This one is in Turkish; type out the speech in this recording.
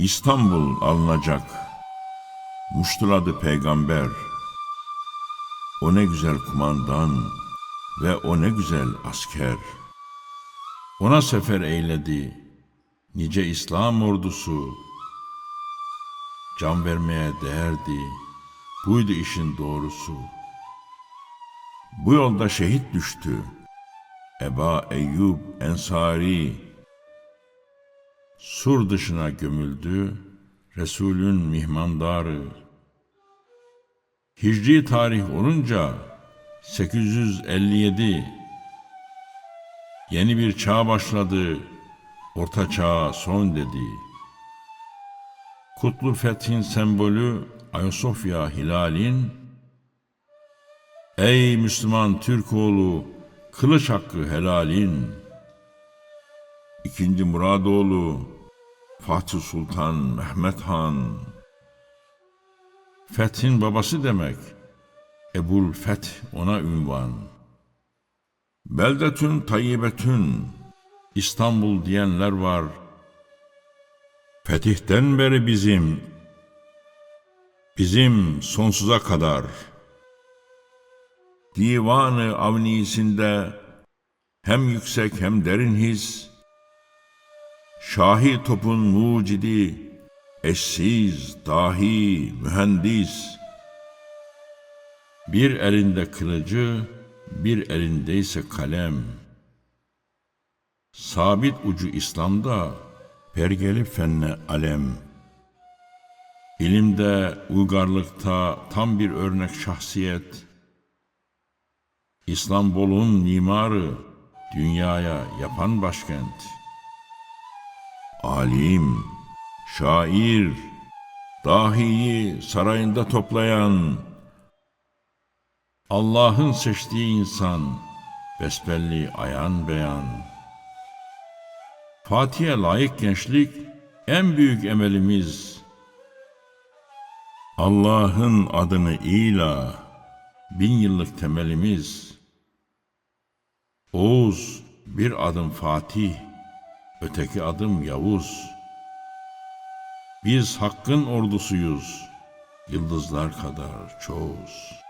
İstanbul alınacak. Muştuladı peygamber. O ne güzel kumandan ve o ne güzel asker. Ona sefer eyledi nice İslam ordusu. Can vermeye değerdi. Buydu işin doğrusu. Bu yolda şehit düştü. Eba Eyyub Ensari Sur dışına gömüldü, Resulün mihmandarı. Hicri tarih olunca 857 yeni bir çağ başladı, orta çağ son dedi. Kutlu fethin sembolü Ayasofya hilalin Ey Müslüman Türkoğlu kılıç hakkı helalin İkinci Muradoğlu Fatih Sultan Mehmet Han. Fethin babası demek Ebul Feth ona ünvan. Beldetün tayyibetün İstanbul diyenler var. Fetihten beri bizim Bizim sonsuza kadar. Divanı avnisinde hem yüksek hem derin his Şahi topun mucidi, eşsiz, dahi, mühendis. Bir elinde kılıcı, bir elinde ise kalem. Sabit ucu İslam'da, pergeli fenne alem. İlimde, uygarlıkta tam bir örnek şahsiyet. İstanbul'un mimarı, dünyaya yapan başkent. Alim, şair, dahiyi sarayında toplayan, Allah'ın seçtiği insan, besbelli ayan beyan. Fatih'e layık gençlik en büyük emelimiz. Allah'ın adını ila, bin yıllık temelimiz. Oğuz bir adım Fatih, öteki adım Yavuz. Biz hakkın ordusuyuz, yıldızlar kadar çoğuz.